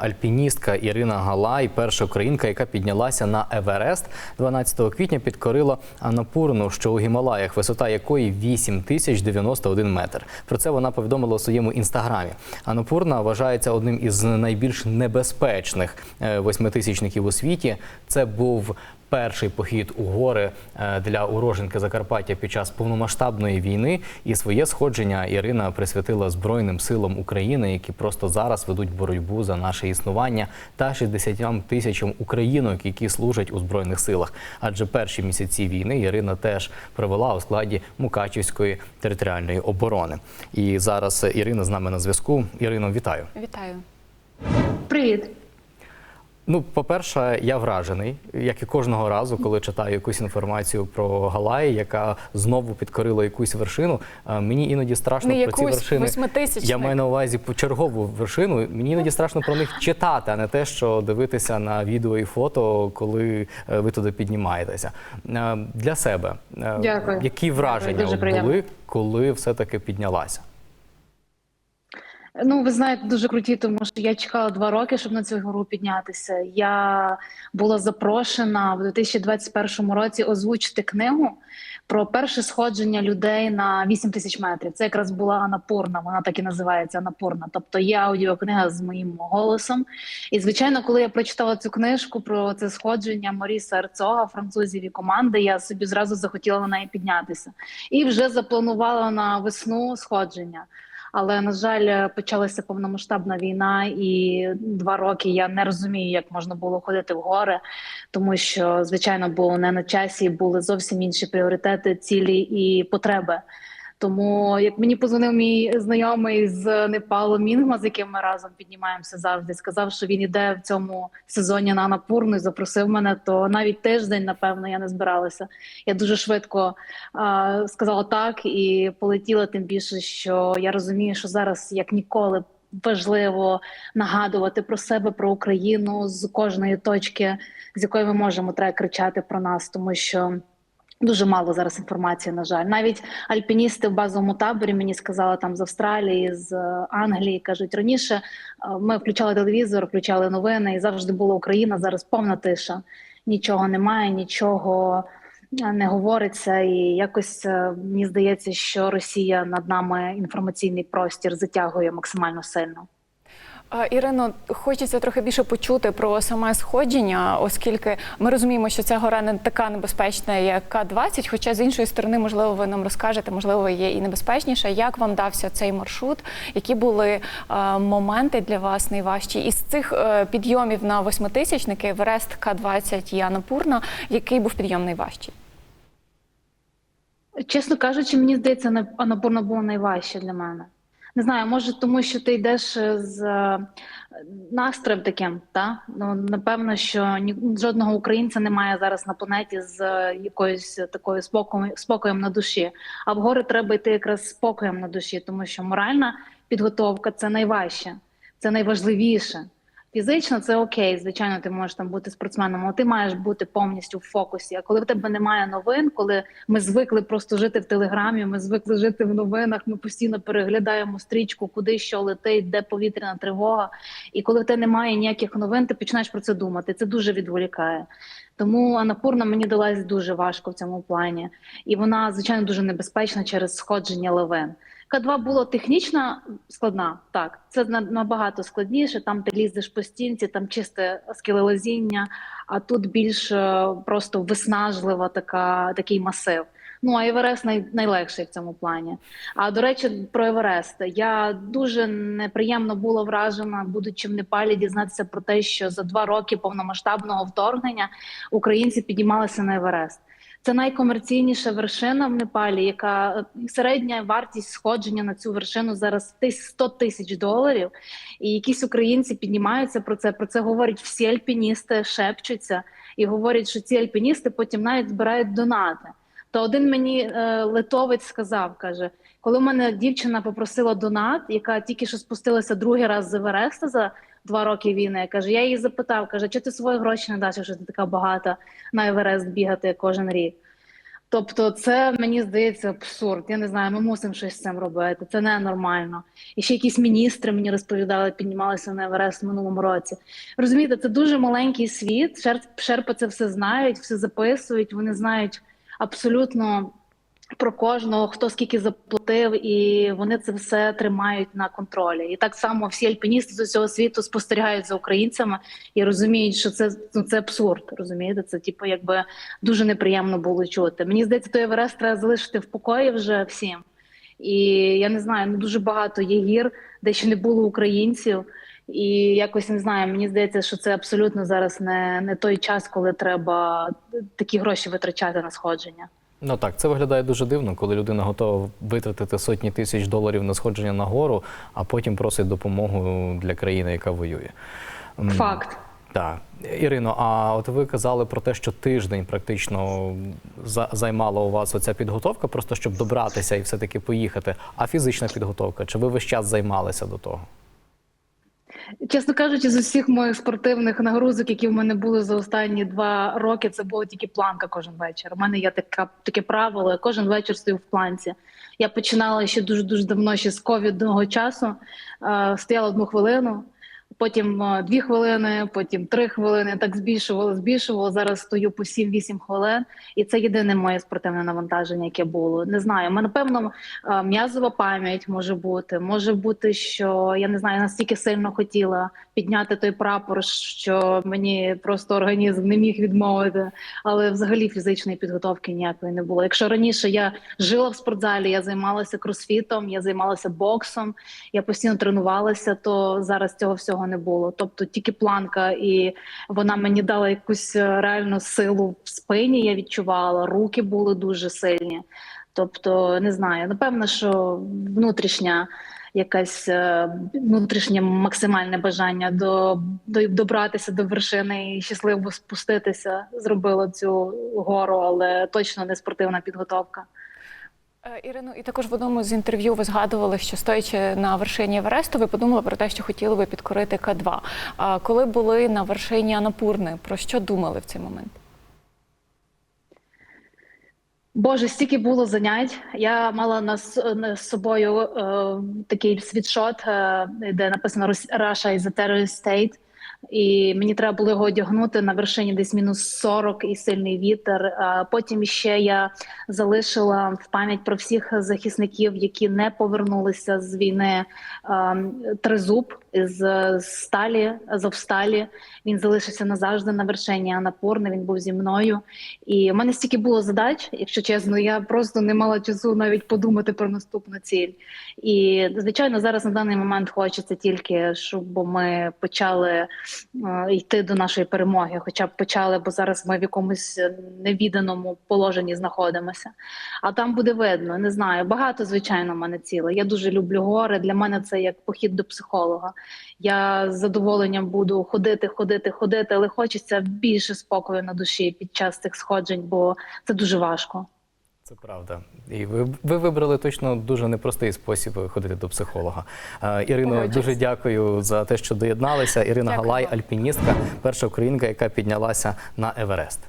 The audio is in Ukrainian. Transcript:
Альпіністка Ірина Галай, перша українка, яка піднялася на Еверест 12 квітня, підкорила Анапурну, що у Гімалаях, висота якої 8091 метр. Про це вона повідомила у своєму інстаграмі. Анапурна вважається одним із найбільш небезпечних е, восьмитисячників у світі. Це був перший похід у гори е, для уроженки Закарпаття під час повномасштабної війни. І своє сходження Ірина присвятила Збройним силам України, які просто зараз ведуть боротьбу за наше існування, та 60 тисячам українок, які служать у збройних силах. Адже перші місяці війни Ірина теж провела у складі Мукачівської територіальної оборони. І зараз Ірина з нами на зв'язку. Ірино, вітаю. Вітаю. Привіт. Ну, по-перше, я вражений, як і кожного разу, коли читаю якусь інформацію про Галаї, яка знову підкорила якусь вершину. Мені іноді страшно Не про ці вершини. восьмитисячник. Я маю на увазі чергову вершину. Мені іноді страшно про них читати, а не те, що дивитися на відео і фото, коли е, ви туди піднімаєтеся. Для себе е, Дякую. які враження Дякую, дуже були, коли все-таки піднялася? Ну, ви знаєте, дуже круті, тому що я чекала два роки, щоб на цю гору піднятися. Я була запрошена в 2021 році озвучити книгу про перше сходження людей на 8 тисяч метрів. Це якраз була Анапурна, вона так і називається Анапурна. Тобто є аудіокнига з моїм голосом. І звичайно, коли я прочитала цю книжку про це сходження Моріса Ерцога, французів і команди, я собі зразу захотіла на неї піднятися і вже запланувала на весну сходження. Але на жаль, почалася повномасштабна війна, і два роки я не розумію, як можна було ходити в гори, тому що звичайно було не на часі, були зовсім інші пріоритети, цілі і потреби. Тому як мені позвонив мій знайомий з Непалу Мінгма, з яким ми разом піднімаємося завжди, сказав, що він іде в цьому сезоні на Анапурну і запросив мене. То навіть тиждень, напевно, я не збиралася. Я дуже швидко а, сказала так і полетіла. Тим більше, що я розумію, що зараз як ніколи. Важливо нагадувати про себе, про Україну з кожної точки, з якої ми можемо треба кричати про нас, тому що Дуже мало зараз інформації, на жаль. Навіть альпіністи в базовому таборі мені сказали там з Австралії, з е, Англії кажуть раніше. е, Ми включали телевізор, включали новини, і завжди була Україна. Зараз повна тиша. Нічого немає, нічого е, не говориться. І якось мені здається, що Росія над нами інформаційний простір затягує максимально сильно. Ірино, хочеться трохи більше почути про саме сходження, оскільки ми розуміємо, що ця гора не така небезпечна, як К-20, хоча з іншої сторони, можливо, ви нам розкажете, можливо, є і небезпечніше. Як вам дався цей маршрут? Які були е, моменти для вас найважчі? Із цих е, підйомів на восьмитисячники, Верест, К-20 і Анапурна, який був підйом найважчий? Чесно кажучи, мені здається, на- Анапурна було найважче для мене. Не знаю, може, тому що ти йдеш е, з е, настроєм таким, та ну напевно, що ні жодного українця немає зараз на планеті з е, якоюсь такою спокоєм, спокоєм на душі. А в гори треба йти якраз спокоєм на душі, тому що моральна підготовка це найважче, це найважливіше. Фізично це окей, звичайно, ти можеш там бути спортсменом, але ти маєш бути повністю в фокусі. А коли в тебе немає новин, коли ми звикли просто жити в телеграмі, ми звикли жити в новинах, ми постійно переглядаємо стрічку, куди що летить, де повітряна тривога. І коли в тебе немає ніяких новин, ти починаєш про це думати. Це дуже відволікає. Тому Анапурна мені далась дуже важко в цьому плані, і вона звичайно дуже небезпечна через сходження лавин. К2 було технічно складна, так це на- набагато складніше. Там ти лізеш по стінці, там чисте скелелазіння, а тут більш е, просто виснажлива така такий масив. Ну а Еверест най, найлегший в цьому плані. А до речі, про Еверест я дуже неприємно була вражена, будучи в Непалі, дізнатися про те, що за два роки повномасштабного вторгнення українці підіймалися на Еверест. Це найкомерційніша вершина в Непалі, яка е, середня вартість сходження на цю вершину зараз тис- 100 тисяч доларів. І якісь українці піднімаються про це. Про це говорять всі альпіністи, шепчуться і говорять, що ці альпіністи потім навіть збирають донати. То один мені е, литовець сказав, каже, коли в мене дівчина попросила донат, яка тільки що спустилася другий раз з Евереста за два роки війни. Каже, я її запитав, каже, чи ти свої гроші не даш, якщо ти така багата на Еверест бігати кожен рік. Тобто, це мені здається абсурд. Я не знаю, ми мусимо щось з цим робити. Це ненормально. І ще якісь міністри мені розповідали, піднімалися на Еверест в минулому році. Розумієте, це дуже маленький світ. Шерп, шерпи це все знають, все записують. Вони знають абсолютно про кожного, хто скільки заплатив, і вони це все тримають на контролі. І так само всі альпіністи з усього світу спостерігають за українцями і розуміють, що це ну це абсурд. Розумієте, це типу, якби дуже неприємно було чути. Мені здається, той Еверест треба залишити в покої вже всім. І я не знаю, ну дуже багато є гір, де ще не було українців. І якось не знаю, мені здається, що це абсолютно зараз не, не той час, коли треба такі гроші витрачати на сходження. Ну так, це виглядає дуже дивно, коли людина готова витратити сотні тисяч доларів на сходження на гору, а потім просить допомогу для країни, яка воює. Факт. Так, Ірино, а от ви казали про те, що тиждень практично за- займала у вас оця підготовка, просто щоб добратися і все-таки поїхати. А фізична підготовка? Чи ви весь час займалися до того? Чесно кажучи, з усіх моїх спортивних нагрузок, які в мене були за останні два роки, це була тільки планка кожен вечір. У мене є така таке правило. Я кожен вечір стою в планці. Я починала ще дуже дуже давно, ще з ковідного часу. Стояла одну хвилину, потім е, дві хвилини, потім три хвилини. Так збільшувала, збільшувала. Зараз стою по 7-8 хвилин, і це єдине моє спортивне навантаження, яке було. Не знаю. Мене напевно е, м'язова пам'ять може бути. Може бути, що я не знаю, настільки сильно хотіла підняти той прапор, що мені просто організм не міг відмовити. Але взагалі фізичної підготовки ніякої не було. Якщо раніше я жила в спортзалі, я займалася кросфітом, я займалася боксом, я постійно тренувалася, то зараз цього всього не було. Тобто тільки планка, і вона мені дала якусь е, реальну силу в спині. Я відчувала, руки були дуже сильні. Тобто, не знаю, напевно, що внутрішня якась е, внутрішнє максимальне бажання до, до добратися до вершини і щасливо спуститися зробило цю гору, але точно не спортивна підготовка. Е, Ірино, і також в одному з інтерв'ю ви згадували, що стоячи на вершині Евересту, ви подумали про те, що хотіли би підкорити К2. А коли були на вершині Анапурни, про що думали в цей момент? Боже, стільки було занять. Я мала на, з собою е, такий світшот, е, де написано «Рус- Russia is a terrorist state. І мені треба було його одягнути на вершині десь мінус 40 і сильний вітер. Потім ще я залишила в пам'ять про всіх захисників, які не повернулися з війни. Тризуб з сталі Азовсталі. Він залишився назавжди на вершині Анапурни. Він був зі мною. І в мене стільки було задач, якщо чесно, я просто не мала часу навіть подумати про наступну ціль. І звичайно, зараз на даний момент хочеться тільки, щоб ми почали йти до нашої перемоги, хоча б почали, бо зараз ми в якомусь невіданому положенні знаходимося. А там буде видно, не знаю. Багато звичайно в мене цілей. Я дуже люблю гори. Для мене це як похід до психолога. Я з задоволенням буду ходити, ходити, ходити, але хочеться більше спокою на душі під час цих сходжень, бо це дуже важко. Це правда. І ви, ви вибрали точно дуже непростий спосіб ходити до психолога. Е, Ірино, дуже дякую за те, що доєдналися. Ірина Дякую Галай, альпіністка, перша українка, яка піднялася на Еверест.